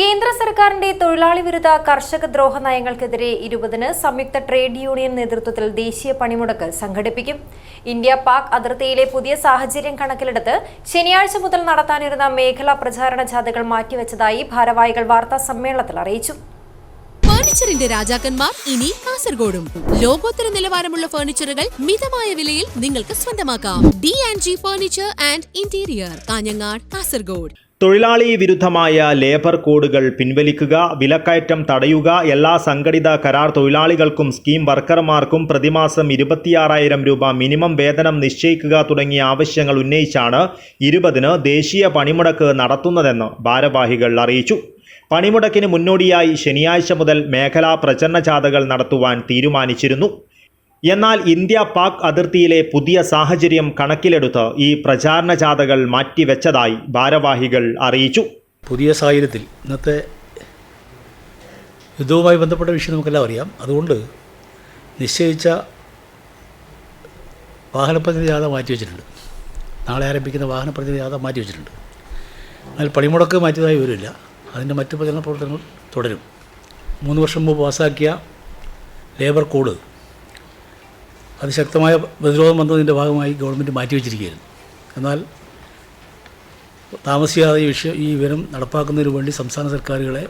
കേന്ദ്ര സർക്കാരിന്റെ തൊഴിലാളി വിരുദ്ധ കർഷക ദ്രോഹ നയങ്ങൾക്കെതിരെ ഇരുപതിന് സംയുക്ത ട്രേഡ് യൂണിയൻ നേതൃത്വത്തിൽ ദേശീയ പണിമുടക്ക് സംഘടിപ്പിക്കും. ഇന്ത്യ പാക് അതിർത്തിയിലെ പുതിയ സാഹചര്യം കണക്കിലെടുത്ത് ശനിയാഴ്ച മുതൽ നടത്താനിരുന്ന മേഖലാ പ്രചാരണ ജാഥകൾ മാറ്റിവെച്ചതായി ഭാരവാഹികൾ വാർത്താ സമ്മേളനത്തിൽ അറിയിച്ചു. ഫർണിച്ചറിന്റെ രാജാക്കന്മാർ ഇനി കാസർഗോഡും. ലോകോത്തര നിലവാരമുള്ള ഫർണിച്ചറുകൾ മിതമായ വിലയിൽ നിങ്ങൾക്ക് സ്വന്തമാക്കാം. D and G furniture and interior Kanhangad Kasaragod. തൊഴിലാളി വിരുദ്ധമായ ലേബർ കോഡുകൾ പിൻവലിക്കുക വിലക്കയറ്റം തടയുക എല്ലാ സംഘടിത കരാർ തൊഴിലാളികൾക്കും സ്കീം വർക്കർമാർക്കും പ്രതിമാസം ഇരുപത്തിയാറായിരം രൂപ മിനിമം വേതനം നിശ്ചയിക്കുക തുടങ്ങിയ ആവശ്യങ്ങൾ ഉന്നയിച്ചാണ് ഇരുപതിന് ദേശീയ പണിമുടക്ക് നടത്തുന്നതെന്ന് ഭാരവാഹികൾ അറിയിച്ചു. പണിമുടക്കിന് മുന്നോടിയായി ശനിയാഴ്ച മുതൽ മേഖലാ പ്രചരണ ജാഥകൾ നടത്തുവാൻ തീരുമാനിച്ചിരുന്നു. എന്നാൽ ഇന്ത്യ പാക് അതിർത്തിയിലെ പുതിയ സാഹചര്യം കണക്കിലെടുത്ത് ഈ പ്രചാരണ ജാഥകൾ മാറ്റിവെച്ചതായി ഭാരവാഹികൾ അറിയിച്ചു. പുതിയ സാഹചര്യത്തിൽ ഇന്നത്തെ യുദ്ധവുമായി ബന്ധപ്പെട്ട വിഷയം നമുക്കെല്ലാം അറിയാം. അതുകൊണ്ട് നിശ്ചയിച്ച വാഹനപ്രതിനിധി ജാഥ മാറ്റിവെച്ചിട്ടുണ്ട്. നാളെ ആരംഭിക്കുന്ന വാഹനപ്രതിനിധി ജാഥ മാറ്റിവെച്ചിട്ടുണ്ട്. എന്നാൽ പണിമുടക്ക് മാറ്റിയതായി വരില്ല അതിന്റെ മറ്റ് പ്രചരണ പ്രവർത്തനങ്ങൾ തുടരും. മൂന്ന് വർഷം മുമ്പ് പാസ്സാക്കിയ ലേബർ കോഡ് അതിശക്തമായ പ്രതിരോധം വന്നതിന്റെ ഭാഗമായി ഗവൺമെന്റ് മാറ്റിവെച്ചിരിക്കുകയായിരുന്നു എന്നാൽ താമസിയാതെ ഈ വിഷയം ഈ വിവരം നടപ്പാക്കുന്നതിന് വേണ്ടി സംസ്ഥാന സർക്കാരുകളെ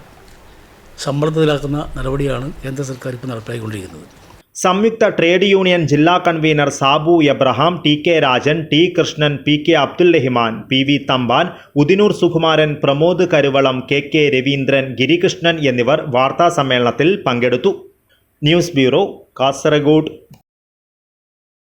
സമ്മർദ്ദത്തിലാക്കുന്ന നടപടിയാണ് കേന്ദ്ര സർക്കാർ ഇപ്പോൾ നടപ്പാക്കിക്കൊണ്ടിരിക്കുന്നത് സംയുക്ത ട്രേഡ് യൂണിയൻ ജില്ലാ convener Sabu Abraham T K Rajan T Krishnan P K Abdul Rahiman P V Thampan Udinoor Sukumaran Pramod Karuvalam K K Raveendran Girikrishnan എന്നിവർ വാർത്താസമ്മേളനത്തിൽ പങ്കെടുത്തു. News bureau Kasaragod.